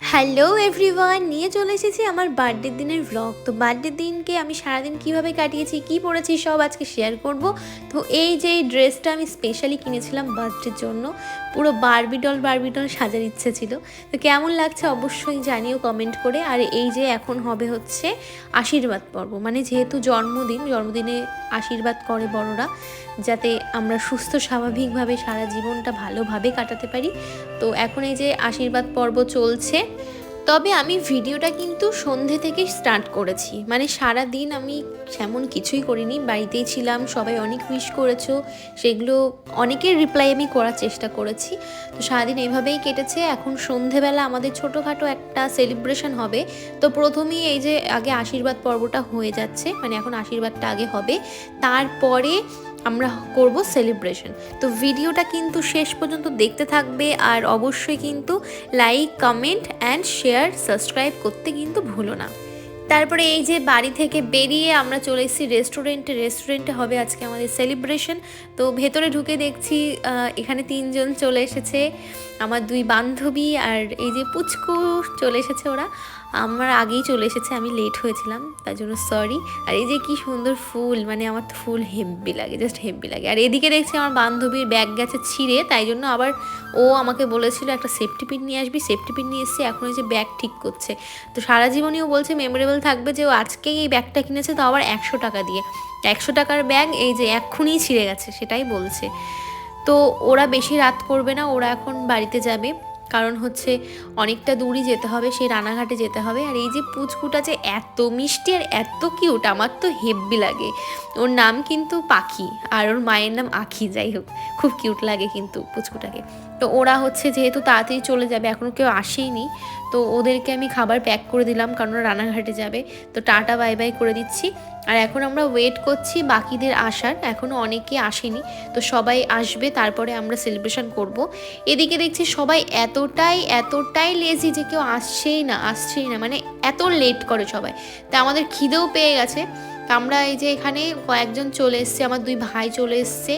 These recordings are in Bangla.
হ্যালো এভরিওয়ান নিয়ে চলে এসেছি আমার বার্থডের দিনের ব্লগ তো বার্থডের দিনকে আমি সারাদিন কীভাবে কাটিয়েছি, কি পড়েছি, সব আজকে শেয়ার করব। তো এই যে এই ড্রেসটা আমি স্পেশালি কিনেছিলাম বার্থডের জন্য, পুরো বারবিডল বারবিডল সাজার ইচ্ছে ছিল। তো কেমন লাগছে অবশ্যই জানিও কমেন্ট করে। আর এই যে এখন হবে হচ্ছে আশীর্বাদ পর্ব। মানে যেহেতু জন্মদিন, জন্মদিনে আশীর্বাদ করে বড়রা, যাতে আমরা সুস্থ, স্বাভাবিকভাবে সারা জীবনটা ভালোভাবে কাটাতে পারি। তো এখন এই যে আশীর্বাদ পর্ব চলছে। তবে আমি ভিডিওটা কিন্তু সন্ধে থেকে স্টার্ট করেছি। মানে সারা দিন আমি সেমন কিছুই করিনি। বাড়িতেই ছিলাম, সবাই অনেক উইশ করেছ, সেগুলো অনেকের রিপ্লাই আমি করার চেষ্টা করেছি। তো সারাদিন এভাবেই কেটেছে। এখন সন্ধেবেলা আমাদের ছোটোখাটো একটা সেলিব্রেশন হবে। তো প্রথমেই এই যে আগে আশীর্বাদ পর্বটা হয়ে যাচ্ছে মানে এখন আশীর্বাদটা আগে হবে। তারপরে আমরা করব সেলিব্রেশন তো ভিডিওটা কিন্তু শেষ পর্যন্ত দেখতে থাকবে আর অবশ্যই কিন্তু like comment and share subscribe করতে কিন্তু ভুলো না। তারপরে এই যে বাড়ি থেকে বেরিয়ে আমরা চলে এসেছি রেস্টুরেন্টে রেস্টুরেন্টে হবে আজকে আমাদের সেলিব্রেশন তো ভেতরে ঢুকে দেখছি এখানে তিনজন চলে এসেছে। আমার দুই বান্ধবী আর এই যে পুচকু চলে এসেছে ওরা। আমার আগেই চলে এসেছে, আমি লেট হয়েছিলাম, তার জন্য সরি আর এই যে কি সুন্দর ফুল মানে আমার তো ফুল হেব্বি লাগে জাস্ট হেব্বি লাগে। আর এদিকে দেখছি আমার বান্ধবীর ব্যাগ গেছে ছিঁড়ে, তাই জন্য আবার ও আমাকে বলেছিল একটা সেফটি পিন নিয়ে আসবি সেফটি পিন নিয়ে এসেছি এখন যে ব্যাগ ঠিক করছে। তো সারা জীবনই ও বলছে মেমোরেবল থাকবে যে ও আজকেই এই ব্যাগটা কিনেছে তো আবার একশো টাকা দিয়ে। একশো টাকার ব্যাগ এই যে এক্ষুনি ছিঁড়ে গেছে, সেটাই বলছে। তো ওরা বেশি রাত করবে না, ওরা এখন বাড়িতে যাবে। কারণ হচ্ছে অনেকটা দূরই যেতে হবে, সেই রানাঘাটে যেতে হবে। আর এই যে পুচকুটা যে এত মিষ্টি আর এত কিউট আমার তো হেব্বি লাগে। ওর নাম কিন্তু পাখি, আর ওর মায়ের নাম আখি, যাই হোক, খুব কিউট লাগে কিন্তু পুচকুটাকে। তো ওরা হচ্ছে যেহেতু তাড়াতাড়ি চলে যাবে এখনও কেউ আসেইনি তো ওদেরকে আমি খাবার প্যাক করে দিলাম, কারণ ওরা রানাঘাটে যাবে। তো টাটা বাই বাই করে দিচ্ছি। আর এখন আমরা ওয়েট করছি বাকিদের আসার এখনও অনেকে আসেনি। তো সবাই আসবে, তারপরে আমরা সেলিব্রেশন করব। এদিকে দেখছি সবাই এতটাই এতটাই লেজি যে কেউ আসছেই না আসছেই না। মানে এত লেট করে সবাই। তা আমাদের খিদেও পেয়ে গেছে। তা আমরা এই যে এখানে কয়েকজন চলে এসছে, আমার দুই ভাই চলে এসছে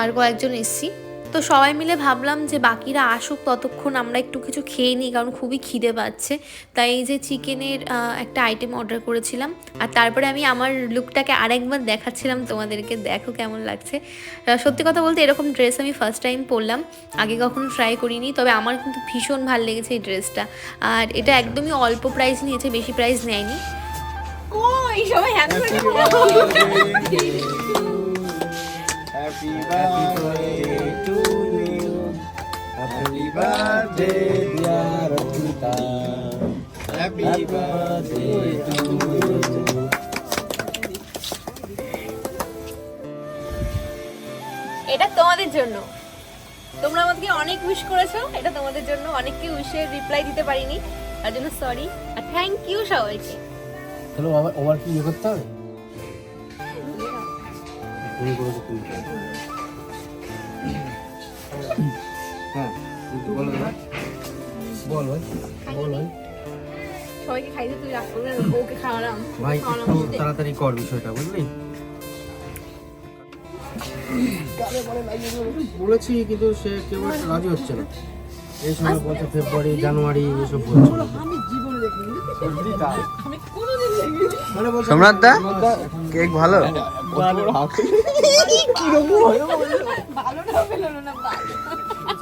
আর কয়েকজন এসছি। তো সবাই মিলে ভাবলাম যে বাকিরা আসুক ততক্ষণ আমরা একটু কিছু খেয়ে নিই কারণ খুবই খিদে পাচ্ছে। তাই এই যে চিকেনের একটা আইটেম অর্ডার করেছিলাম। আর তারপরে আমি আমার লুকটাকে আরেকবার দেখাচ্ছিলাম তোমাদেরকে। দেখো কেমন লাগছে। সত্যি কথা বলতে এরকম ড্রেস আমি ফার্স্ট টাইম পরলাম। আগে কখনো ট্রাই করিনি তবে আমার কিন্তু ভীষণ ভালো লেগেছে এই ড্রেসটা আর এটা একদমই অল্প প্রাইস নিয়েছে বেশি প্রাইস নেয়নি। Happy birthday to you. Happy birthday, dear. Happy birthday to you. এটা তোমাদের জন্য। তোমরা আমাকে অনেক উইশ করেছ এটা তোমাদের জন্য অনেককে উইশের রিপ্লাই দিতে পারিনি। তার জন্য সরি আর থ্যাংক ইউ সবাইকে। হ্যালো আবার ওভার কি ইয়ে করতে হবে? তুমি হ্যাঁ বল ভাই। বল ভাই বল ভাই। সবাইকে খাইতে তুই রাগ করবে না বউকে খাওয়ালাম। ভাই একটু তাড়াতাড়ি কর বিষয়টা বুঝলি? বলেছি কিন্তু সে কেউ রাজি হচ্ছে না। এই সময় বলছে ফেব্রুয়ারি জানুয়ারি এসব বলছে মানে বলছে সম্রাট দা কেক ভালো? ভালো না। পেল না ভালো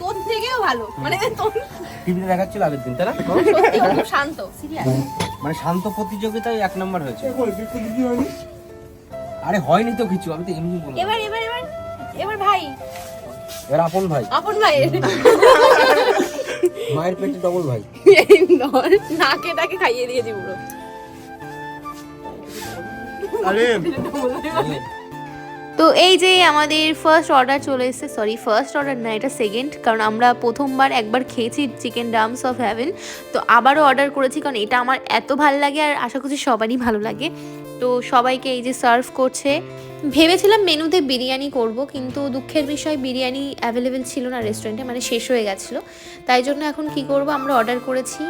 তোর থেকেও ভালো। মানে তোর টিভিতে দেখাচ্ছিল আগের দিন তাই না? সত্যি খুব শান্ত সিরিয়াস মানে শান্ত প্রতিযোগিতায় এক নম্বর হয়েছে। আরে হয়নি তো কিছু আমি তো এমনি বললাম। এবার এবার এবার এবার ভাই। এর আপন ভাই। আপন ভাইয়ের। মায়ের পেটে ডবল ভাই। নাকে টাকে খাইয়ে দিয়েছি পুরো আরে। তো এই যে আমাদের ফার্স্ট অর্ডার চলে এসেছে সরি ফার্স্ট অর্ডার না, এটা সেকেন্ড কারণ আমরা প্রথমবার একবার খেয়েছি চিকেন ডামস অফ হ্যাভেন তো আবারও অর্ডার করেছি, কারণ এটা আমার এত ভালো লাগে আর আশা করছি সবারই ভালো লাগে। তো সবাইকে এই যে সার্ভ করছে। ভেবেছিলাম মেনুতে বিরিয়ানি করব, কিন্তু দুঃখের বিষয়, বিরিয়ানি অ্যাভেলেবেল ছিল না রেস্টুরেন্টে মানে শেষ হয়ে গেছিল। তাই জন্য এখন কি করব, আমরা অর্ডার করেছি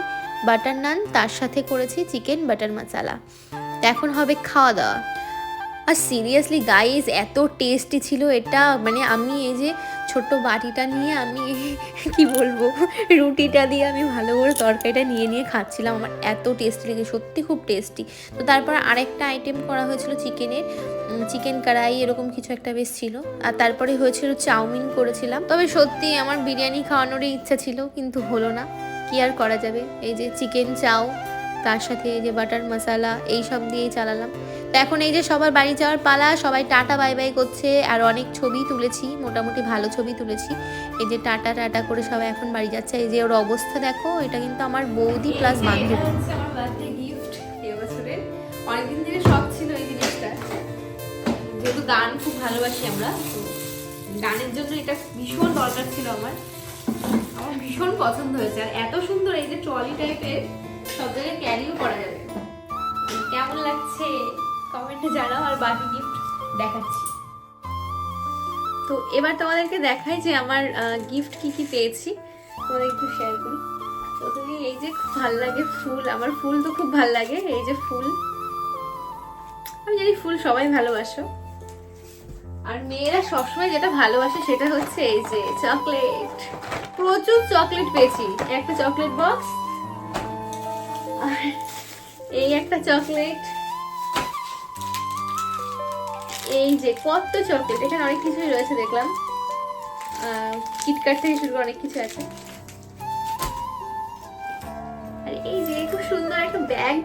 বাটার নান তার সাথে করেছি চিকেন বাটার মশালা এখন হবে খাওয়া দাওয়া। আর সিরিয়াসলি গাইজ এত টেস্টি ছিল এটা। মানে আমি এই যে ছোট্ট বাটিটা নিয়ে আমি কি বলব, রুটিটা দিয়ে আমি ভালো করে তরকারিটা নিয়ে নিয়ে খাচ্ছিলাম। আমার এত টেস্টি লেগে, সত্যি খুব টেস্টি তো তারপর আরেকটা আইটেম করা হয়েছিল চিকেনের চিকেন কড়াই এরকম কিছু একটা বেশ ছিল। আর তারপরে হয়েছিল চাউমিন করেছিলাম। তবে সত্যি আমার বিরিয়ানি খাওয়ানোরই ইচ্ছা ছিল, কিন্তু হলো না। কি আর করা যাবে? এই যে চিকেন চাও তার সাথে এই যে বাটার মশালা এই সব দিয়েই চালালাম। তো এখন এই যে সবার বাড়ি যাওয়ার পালা, সবাই টাটা, বাই বাই করছে, আর অনেক ছবি তুলেছি, মোটামুটি ভালো ছবি তুলেছি। এই যে টাটা টাটা করে সবাই এখন বাড়ি যাচ্ছে। এই যে ওর অবস্থা দেখো, এটা কিন্তু আমার বৌদি প্লাস বান্ধবী। অনেকদিন থেকে শখ ছিল এই জিনিসটা। যেহেতু গান খুব ভালোবাসি আমরা গানের জন্য এটা ভীষণ দরকার ছিল আমার। আমার ভীষণ পছন্দ হয়েছে। আর এত সুন্দর এই যে ট্রলি টাইপের সব জায়গায় ক্যারিও করা যাবে। কেমন লাগছে? কমেন্টে জানাও আর বাকি গিফট দেখাচ্ছি। তো এবার তোমাদেরকে দেখাই যে আমার গিফট কি কি পেয়েছি। তোমাদের একটু শেয়ার করি। প্রথমে এই যে খুব ভালো লাগে ফুল। আমার ফুল তো খুব ভালো লাগে। এই যে ফুল। আমি জানি ফুল সবাই ভালোবাসো। আর মেয়েরা সবসময় যেটা ভালোবাসে সেটা হচ্ছে এই যে চকলেট প্রচুর চকলেট পেয়েছি। একটা চকলেট বক্স এই একটা চকলেট এই যে কত চকলেট, এখানে অনেক কিছুই রয়েছে, দেখলাম। কিটকাট থেকে শুরু করে অনেক কিছু আছে। আর এই যে খুব সুন্দর একটা ব্যাগ।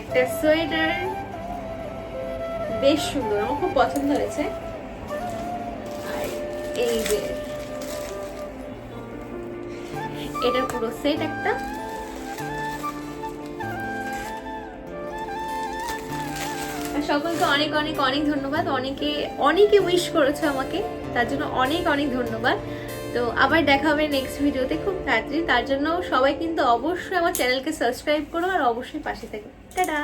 একটা সোয়েটার। বেশ সুন্দর, আমার খুব পছন্দ হয়েছে। আর এই যে, এটা পুরো সেট একটা। সকলকে অনেক অনেক অনেক ধন্যবাদ। অনেকে অনেকে উইশ করেছ আমাকে, তার জন্য অনেক অনেক ধন্যবাদ। তো আবার দেখা হবে নেক্সট ভিডিওতে খুব তাড়াতাড়ি। তার জন্য সবাই কিন্তু অবশ্যই আমার চ্যানেলকে সাবস্ক্রাইব করো আর অবশ্যই পাশে থাকো। টাটা